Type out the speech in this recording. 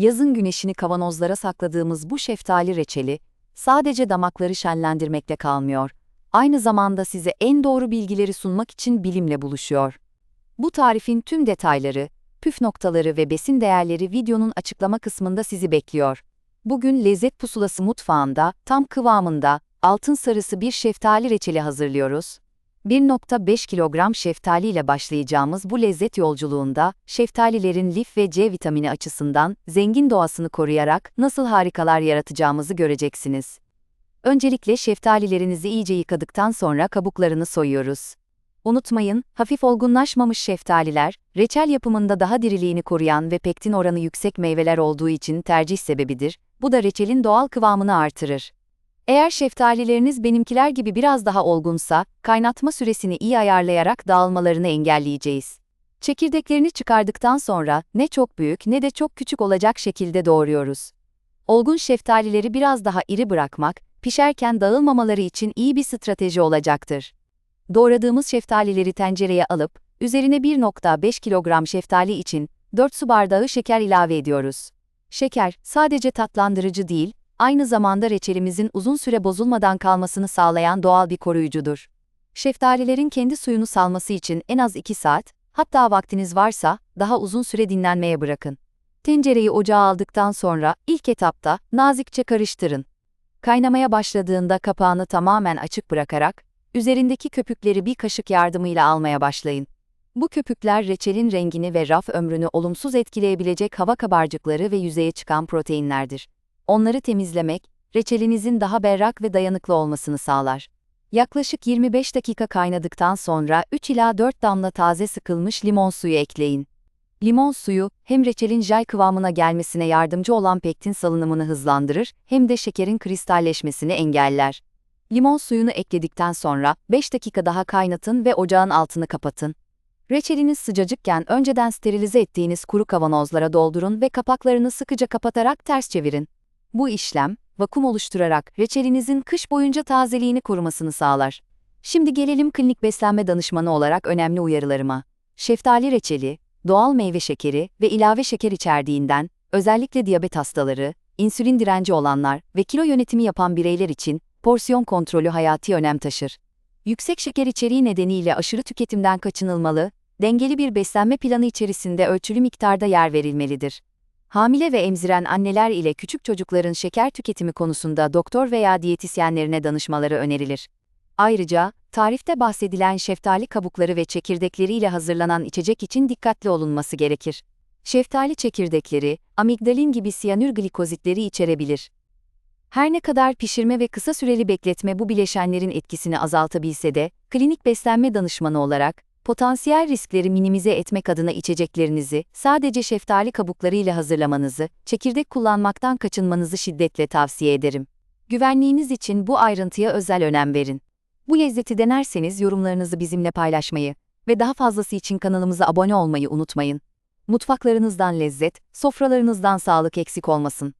Yazın güneşini kavanozlara sakladığımız bu şeftali reçeli, sadece damakları şenlendirmekle kalmıyor. Aynı zamanda size en doğru bilgileri sunmak için bilimle buluşuyor. Bu tarifin tüm detayları, püf noktaları ve besin değerleri videonun açıklama kısmında sizi bekliyor. Bugün lezzet pusulası mutfağında, tam kıvamında, altın sarısı bir şeftali reçeli hazırlıyoruz. 1.5 kilogram şeftali ile başlayacağımız bu lezzet yolculuğunda, şeftalilerin lif ve C vitamini açısından zengin doğasını koruyarak nasıl harikalar yaratacağımızı göreceksiniz. Öncelikle şeftalilerinizi iyice yıkadıktan sonra kabuklarını soyuyoruz. Unutmayın, hafif olgunlaşmamış şeftaliler, reçel yapımında daha diriliğini koruyan ve pektin oranı yüksek meyveler olduğu için tercih sebebidir, bu da reçelin doğal kıvamını artırır. Eğer şeftalileriniz benimkiler gibi biraz daha olgunsa, kaynatma süresini iyi ayarlayarak dağılmalarını engelleyeceğiz. Çekirdeklerini çıkardıktan sonra ne çok büyük ne de çok küçük olacak şekilde doğruyoruz. Olgun şeftalileri biraz daha iri bırakmak, pişerken dağılmamaları için iyi bir strateji olacaktır. Doğradığımız şeftalileri tencereye alıp, üzerine 1.5 kilogram şeftali için 4 su bardağı şeker ilave ediyoruz. Şeker, sadece tatlandırıcı değil, aynı zamanda reçelimizin uzun süre bozulmadan kalmasını sağlayan doğal bir koruyucudur. Şeftalilerin kendi suyunu salması için en az 2 saat, hatta vaktiniz varsa daha uzun süre dinlenmeye bırakın. Tencereyi ocağa aldıktan sonra ilk etapta nazikçe karıştırın. Kaynamaya başladığında kapağını tamamen açık bırakarak üzerindeki köpükleri bir kaşık yardımıyla almaya başlayın. Bu köpükler reçelin rengini ve raf ömrünü olumsuz etkileyebilecek hava kabarcıkları ve yüzeye çıkan proteinlerdir. Onları temizlemek, reçelinizin daha berrak ve dayanıklı olmasını sağlar. Yaklaşık 25 dakika kaynadıktan sonra 3 ila 4 damla taze sıkılmış limon suyu ekleyin. Limon suyu, hem reçelin jel kıvamına gelmesine yardımcı olan pektin salınımını hızlandırır, hem de şekerin kristalleşmesini engeller. Limon suyunu ekledikten sonra 5 dakika daha kaynatın ve ocağın altını kapatın. Reçeliniz sıcacıkken önceden sterilize ettiğiniz kuru kavanozlara doldurun ve kapaklarını sıkıca kapatarak ters çevirin. Bu işlem, vakum oluşturarak reçelinizin kış boyunca tazeliğini korumasını sağlar. Şimdi gelelim klinik beslenme danışmanı olarak önemli uyarılarıma. Şeftali reçeli, doğal meyve şekeri ve ilave şeker içerdiğinden, özellikle diyabet hastaları, insülin direnci olanlar ve kilo yönetimi yapan bireyler için porsiyon kontrolü hayati önem taşır. Yüksek şeker içeriği nedeniyle aşırı tüketimden kaçınılmalı, dengeli bir beslenme planı içerisinde ölçülü miktarda yer verilmelidir. Hamile ve emziren anneler ile küçük çocukların şeker tüketimi konusunda doktor veya diyetisyenlerine danışmaları önerilir. Ayrıca, tarifte bahsedilen şeftali kabukları ve çekirdekleriyle hazırlanan içecek için dikkatli olunması gerekir. Şeftali çekirdekleri, amigdalin gibi siyanür glikozitleri içerebilir. Her ne kadar pişirme ve kısa süreli bekletme bu bileşenlerin etkisini azaltabilse de, klinik beslenme danışmanı olarak, potansiyel riskleri minimize etmek adına içeceklerinizi sadece şeftali kabuklarıyla hazırlamanızı, çekirdek kullanmaktan kaçınmanızı şiddetle tavsiye ederim. Güvenliğiniz için bu ayrıntıya özel önem verin. Bu lezzeti denerseniz yorumlarınızı bizimle paylaşmayı ve daha fazlası için kanalımıza abone olmayı unutmayın. Mutfaklarınızdan lezzet, sofralarınızdan sağlık eksik olmasın.